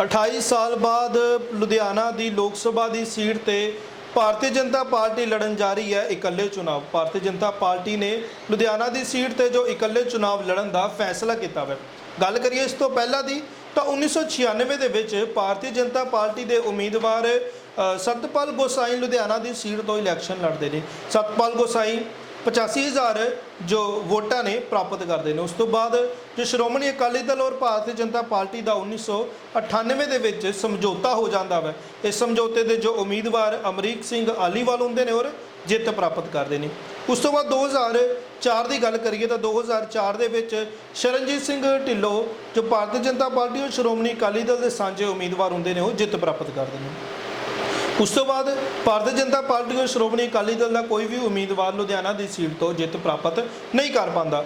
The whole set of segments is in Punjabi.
28 ਸਾਲ ਬਾਅਦ ਲੁਧਿਆਣਾ ਦੀ ਲੋਕ ਸਭਾ ਦੀ ਸੀਟ ਤੇ ਭਾਰਤੀ ਜਨਤਾ ਪਾਰਟੀ ਲੜਨ ਜਾ ਰਹੀ ਹੈ ਇਕੱਲੇ ਚੁਣਾਵ। ਭਾਰਤੀ ਜਨਤਾ ਪਾਰਟੀ ਨੇ ਲੁਧਿਆਣਾ ਦੀ ਸੀਟ ਤੇ ਜੋ ਇਕੱਲੇ ਚੁਣਾਵ ਲੜਨ ਦਾ ਫੈਸਲਾ ਕੀਤਾ ਹੈ ਗੱਲ ਕਰੀਏ ਇਸ ਤੋਂ ਪਹਿਲਾਂ ਦੀ, ਤਾਂ 1996 ਦੇ ਵਿੱਚ ਭਾਰਤੀ ਜਨਤਾ ਪਾਰਟੀ ਦੇ ਉਮੀਦਵਾਰ ਸਤਪਾਲ ਗੋਸਾਈ ਲੁਧਿਆਣਾ ਦੀ ਸੀਟ ਤੋਂ ਇਲੈਕਸ਼ਨ ਲੜਦੇ ਨੇ। ਸਤਪਾਲ ਗੋਸਾਈ 85000 ਜੋ ਵੋਟਾਂ ਨੇ ਪ੍ਰਾਪਤ ਕਰਦੇ ਨੇ। ਉਸ ਤੋਂ ਬਾਅਦ ਜੋ ਸ਼੍ਰੋਮਣੀ ਅਕਾਲੀ ਦਲ ਔਰ ਭਾਰਤੀ ਜਨਤਾ ਪਾਰਟੀ ਦਾ 1998 ਦੇ ਵਿੱਚ ਸਮਝੌਤਾ ਹੋ ਜਾਂਦਾ ਹੈ ਇਸ ਸਮਝੌਤੇ ਦੇ ਜੋ ਉਮੀਦਵਾਰ ਅਮਰੀਕ ਸਿੰਘ ਆਲੀਵਾਲ ਹੁੰਦੇ ਨੇ ਔਰ ਜਿੱਤ ਪ੍ਰਾਪਤ ਕਰਦੇ ਨੇ। ਉਸ ਤੋਂ ਬਾਅਦ 2004 ਦੀ ਗੱਲ ਕਰੀਏ ਤਾਂ 2004 ਦੇ ਵਿੱਚ ਸ਼ਰਨਜੀਤ ਸਿੰਘ ਢਿੱਲੋਂ ਜੋ ਭਾਰਤੀ ਜਨਤਾ ਪਾਰਟੀ ਔਰ ਸ਼੍ਰੋਮਣੀ ਅਕਾਲੀ ਦਲ ਦੇ ਸਾਂਝੇ ਉਮੀਦਵਾਰ ਹੁੰਦੇ ਨੇ ਉਹ ਜਿੱਤ ਪ੍ਰਾਪਤ ਕਰਦੇ ਨੇ। ਉਸ ਤੋਂ ਬਾਅਦ ਭਾਰਤੀ ਜਨਤਾ ਪਾਰਟੀ ਔਰ ਸ਼੍ਰੋਮਣੀ ਅਕਾਲੀ ਦਲ ਦਾ ਕੋਈ ਵੀ ਉਮੀਦਵਾਰ ਲੁਧਿਆਣਾ ਦੀ ਸੀਟ ਤੋਂ ਜਿੱਤ ਪ੍ਰਾਪਤ ਨਹੀਂ ਕਰ ਪਾਉਂਦਾ।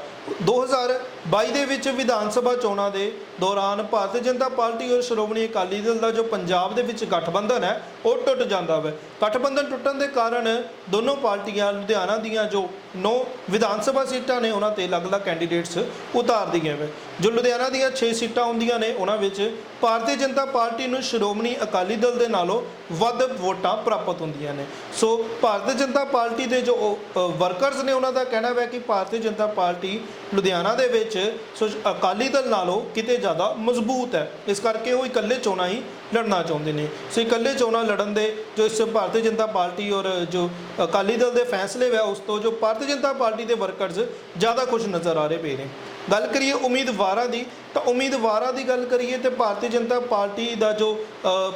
2022 ਦੇ ਵਿੱਚ ਵਿਧਾਨ ਸਭਾ ਚੋਣਾਂ ਦੇ ਦੌਰਾਨ ਭਾਰਤੀ ਜਨਤਾ ਪਾਰਟੀ ਔਰ ਸ਼੍ਰੋਮਣੀ ਅਕਾਲੀ ਦਲ ਦਾ ਜੋ ਪੰਜਾਬ ਦੇ ਵਿੱਚ ਗਠਬੰਧਨ ਹੈ, ਉਹ ਟੁੱਟ ਜਾਂਦਾ ਹੈ ਗਠਬੰਧਨ ਟੁੱਟਣ ਦੇ ਕਾਰਨ ਦੋਨੋਂ ਪਾਰਟੀਆਂ ਲੁਧਿਆਣਾ ਦੀਆਂ ਜੋ ਨੌ ਵਿਧਾਨ ਸਭਾ ਸੀਟਾਂ ਨੇ, ਉਹਨਾਂ ਤੇ ਅਲੱਗ-ਅਲੱਗ ਕੈਂਡੀਡੇਟਸ ਉਤਾਰਦੀਆਂ ਵੇ। ਜੋ ਲੁਧਿਆਣਾ ਦੀਆਂ 6 ਸੀਟਾਂ ਹੁੰਦੀਆਂ ਨੇ, ਉਹਨਾਂ ਵਿੱਚ ਭਾਰਤੀ ਜਨਤਾ ਪਾਰਟੀ ਨੂੰ ਸ਼੍ਰੋਮਣੀ ਅਕਾਲੀ ਦਲ ਦੇ ਨਾਲੋਂ ਵੱਧ ਵੋਟਾਂ ਪ੍ਰਾਪਤ ਹੁੰਦੀਆਂ ਨੇ। ਸੋ ਭਾਰਤੀ ਜਨਤਾ ਪਾਰਟੀ ਦੇ ਜੋ ਵਰਕਰਸ ਨੇ, ਉਹਨਾਂ ਦਾ ਕਹਿਣਾ ਹੈ ਕਿ ਭਾਰਤੀ ਜਨਤਾ ਪਾਰਟੀ ਲੁਧਿਆਣਾ ਦੇ ਵਿੱਚ ਸੋ ਅਕਾਲੀ ਦਲ ਨਾਲੋਂ ਕਿਤੇ ਜ਼ਿਆਦਾ ਮਜ਼ਬੂਤ ਹੈ। ਇਸ ਕਰਕੇ ਉਹ ਇਕੱਲੇ ਚੋਣਾਂ ਹੀ ਲੜਨਾ ਚਾਹੁੰਦੇ ਨੇ। ਸੋ ਇਕੱਲੇ ਚੋਣਾਂ ਲੜਨ ਦੇ ਜੋ ਇਸ ਭਾਰਤੀ ਜਨਤਾ ਪਾਰਟੀ ਔਰ ਜੋ ਅਕਾਲੀ ਦਲ ਦੇ ਫੈਸਲੇ ਵਾ, ਉਸ ਤੋਂ ਜੋ ਭਾਰਤੀ ਜਨਤਾ ਪਾਰਟੀ ਦੇ ਵਰਕਰਸ ਜ਼ਿਆਦਾ ਖੁਸ਼ ਨਜ਼ਰ ਆ ਰਹੇ ਪਏ ਨੇ। ਗੱਲ ਕਰੀਏ ਉਮੀਦਵਾਰਾਂ ਦੀ, ਤਾਂ ਉਮੀਦਵਾਰਾਂ ਦੀ ਗੱਲ ਕਰੀਏ ਤੇ ਭਾਰਤੀ ਜਨਤਾ ਪਾਰਟੀ ਦਾ ਜੋ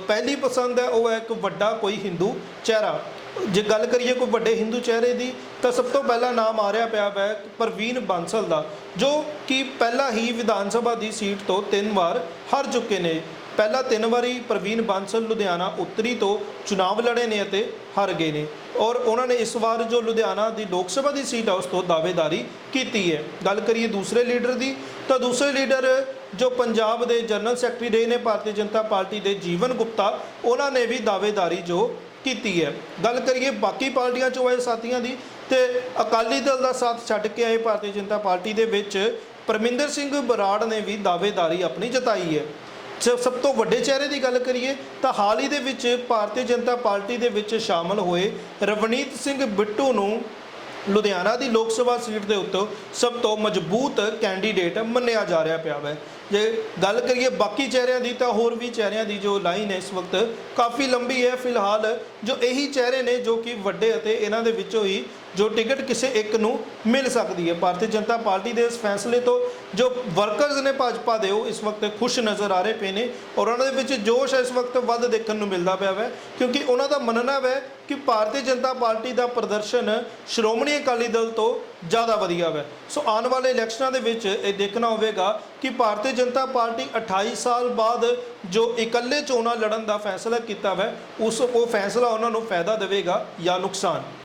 ਪਹਿਲੀ ਪਸੰਦ ਹੈ, ਉਹ ਹੈ ਇੱਕ ਵੱਡਾ ਕੋਈ ਹਿੰਦੂ ਚਿਹਰਾ। ਜੇ ਗੱਲ ਕਰੀਏ ਕੋਈ ਵੱਡੇ ਹਿੰਦੂ ਚਿਹਰੇ ਦੀ, ਤਾਂ ਸਭ ਤੋਂ ਪਹਿਲਾ ਨਾਮ ਆ ਰਿਹਾ ਪਿਆ ਹੈ ਪ੍ਰਵੀਨ ਬਾਂਸਲ ਦਾ, ਜੋ ਕਿ ਪਹਿਲਾਂ ਹੀ ਵਿਧਾਨ ਸਭਾ ਦੀ ਸੀਟ ਤੋਂ ਤਿੰਨ ਵਾਰ ਹਾਰ ਚੁੱਕੇ ਨੇ। ਪਹਿਲਾਂ ਤਿੰਨ ਵਾਰੀ ਪ੍ਰਵੀਨ ਬਾਂਸਲ ਲੁਧਿਆਣਾ ਉੱਤਰੀ ਤੋਂ ਚੁਣਾਵ ਲੜੇ ਨੇ ਅਤੇ ਹਾਰ ਗਏ ਨੇ। ਔਰ ਉਹਨਾਂ ਨੇ ਇਸ ਵਾਰ ਜੋ ਲੁਧਿਆਣਾ ਦੀ ਲੋਕ ਸਭਾ ਦੀ ਸੀਟ ਆ, ਉਸ ਤੋਂ ਦਾਅਵੇਦਾਰੀ ਕੀਤੀ ਹੈ। ਗੱਲ ਕਰੀਏ ਦੂਸਰੇ ਲੀਡਰ ਦੀ, ਤਾਂ ਦੂਸਰੇ ਲੀਡਰ ਜੋ ਪੰਜਾਬ ਦੇ ਜਨਰਲ ਸੈਕਟਰੀ ਰਹੇ ਨੇ, ਭਾਰਤੀ ਜਨਤਾ ਪਾਰਟੀ ਦੇ ਜੀਵਨ ਗੁਪਤਾ, ਉਹਨਾਂ ਨੇ ਵੀ ਦਾਅਵੇਦਾਰੀ ਜੋ ਕੀਤੀ ਹੈ। ਗੱਲ ਕਰੀਏ ਬਾਕੀ ਪਾਰਟੀਆਂ ਚੋਂ ਆਏ ਸਾਥੀਆਂ ਦੀ ਤੇ ਅਕਾਲੀ ਦਲ ਦਾ ਸਾਥ ਛੱਡ ਕੇ ਆਏ ਭਾਰਤੀ ਜਨਤਾ ਪਾਰਟੀ ਦੇ ਵਿੱਚ ਪਰਮਿੰਦਰ ਸਿੰਘ ਬਰਾੜ ਨੇ ਵੀ ਦਾਅਵੇਦਾਰੀ ਆਪਣੀ ਜਤਾਈ ਹੈ। ਸਭ ਤੋਂ ਵੱਡੇ ਚਿਹਰੇ ਦੀ ਗੱਲ ਕਰੀਏ ਤਾਂ ਹਾਲ ਹੀ ਦੇ ਵਿੱਚ ਭਾਰਤੀ ਜਨਤਾ ਪਾਰਟੀ ਦੇ ਵਿੱਚ ਸ਼ਾਮਲ ਹੋਏ ਰਵਨੀਤ ਸਿੰਘ ਬਿੱਟੂ ਨੂੰ ਲੁਧਿਆਣਾ ਦੀ ਲੋਕ ਸਭਾ ਸੀਟ ਦੇ ਉੱਤੇ ਸਭ ਤੋਂ ਮਜ਼ਬੂਤ ਕੈਂਡੀਡੇਟ ਮੰਨਿਆ ਜਾ ਰਿਹਾ ਪਿਆ ਹੈ ਜੇ ਗੱਲ ਕਰੀਏ ਬਾਕੀ ਚਿਹਰਿਆਂ ਦੀ ਤਾਂ ਹੋਰ ਵੀ ਚਿਹਰਿਆਂ ਦੀ ਜੋ ਲਾਈਨ ਹੈ ਇਸ ਵਕਤ ਕਾਫੀ ਲੰਬੀ ਹੈ ਫਿਲਹਾਲ, ਜੋ ਇਹੀ ਚਿਹਰੇ ਨੇ ਜੋ ਕਿ ਵੱਡੇ ਅਤੇ ਇਹਨਾਂ ਦੇ ਵਿੱਚੋਂ ਹੀ ਜੋ ਟਿਕਟ ਕਿਸੇ ਇੱਕ ਨੂੰ ਮਿਲ ਸਕਦੀ ਹੈ। ਭਾਰਤੀ ਜਨਤਾ ਪਾਰਟੀ ਦੇ ਇਸ ਫੈਸਲੇ ਤੋਂ ਜੋ ਵਰਕਰਸ ਨੇ ਭਾਜਪਾ ਦੇ, ਉਹ ਇਸ ਵਕਤ ਖੁਸ਼ ਨਜ਼ਰ ਆ ਰਹੇ ਪਏ ਨੇ ਔਰ ਉਹਨਾਂ ਦੇ ਵਿੱਚ ਜੋਸ਼ ਇਸ ਵਕਤ ਵੱਧ ਦੇਖਣ ਨੂੰ ਮਿਲਦਾ ਪਿਆ ਹੈ ਕਿਉਂਕਿ ਉਹਨਾਂ ਦਾ ਮੰਨਣਾ ਹੈ ਕਿ ਭਾਰਤੀ ਜਨਤਾ ਪਾਰਟੀ ਦਾ ਪ੍ਰਦਰਸ਼ਨ ਸ਼੍ਰੋਮਣੀ ਅਕਾਲੀ ਦਲ ਤੋਂ ਜ਼ਿਆਦਾ ਵਧੀਆ ਹੈ ਸੋ ਆਉਣ ਵਾਲੇ ਇਲੈਕਸ਼ਨਾਂ ਦੇ ਵਿੱਚ ਇਹ ਦੇਖਣਾ ਹੋਵੇਗਾ ਕਿ ਭਾਰਤੀ ਜਨਤਾ ਪਾਰਟੀ 28 ਸਾਲ ਬਾਅਦ ਜੋ ਇਕੱਲੇ ਚੋਣਾਂ ਲੜਨ ਦਾ ਫੈਸਲਾ ਕੀਤਾ ਹੈ ਉਸ ਉਹ ਫੈਸਲਾ ਉਹਨਾਂ ਨੂੰ ਫਾਇਦਾ ਦੇਵੇਗਾ ਜਾਂ ਨੁਕਸਾਨ?